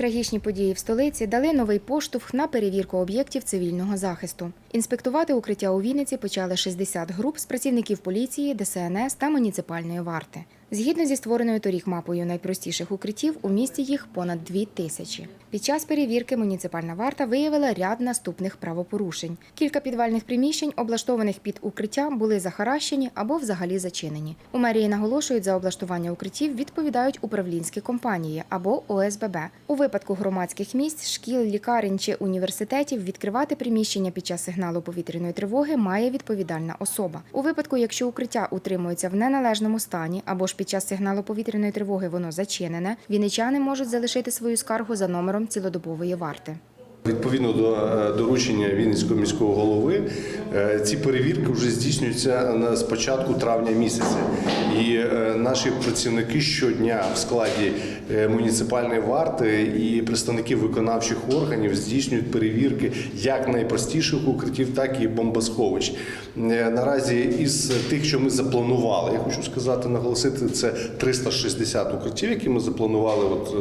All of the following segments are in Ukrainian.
Трагічні події в столиці дали новий поштовх на перевірку об'єктів цивільного захисту. Інспектувати укриття у Вінниці почали 60 груп з працівників поліції, ДСНС та муніципальної варти. Згідно зі створеною торік мапою найпростіших укриттів, у місті їх понад дві тисячі. Під час перевірки муніципальна варта виявила ряд наступних правопорушень. Кілька підвальних приміщень, облаштованих під укриття, були захаращені або взагалі зачинені. У мерії наголошують, за облаштування укриттів відповідають управлінські компанії або ОСББ. У випадку громадських місць, шкіл, лікарень чи університетів відкривати приміщення під час сигналу повітряної тривоги має відповідальна особа. У випадку, якщо укриття утримується в неналежному стані або ж під час сигналу повітряної тривоги воно зачинене, вінничани можуть залишити свою скаргу за номером цілодобової варти. Відповідно до е, доручення Вінницького міського голови, е, ці перевірки вже здійснюються з початку травня місяця. І е, наші працівники щодня в складі муніципальної варти і представників виконавчих органів здійснюють перевірки як найпростіших укриттів, так і бомбосховищ. Наразі із тих, що ми запланували, я хочу сказати, наголосити, це 360 укриттів, які ми запланували от,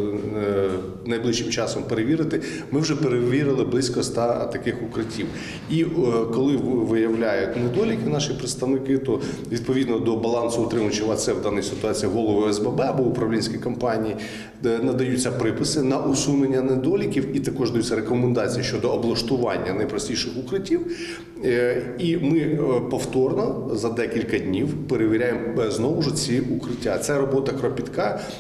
найближчим часом перевірити. Ми вже перевірили близько 100 таких укриттів. І е, коли виявляють недоліки наші представники, то відповідно до балансу утримувачів, а це в даній ситуації голови ОСББ або управлінські компанії, надаються приписи на усунення недоліків і також даються рекомендації щодо облаштування найпростіших укриттів. Е, І ми е, повторно за декілька днів перевіряємо знову ж ці укриття. Це робота кропітка,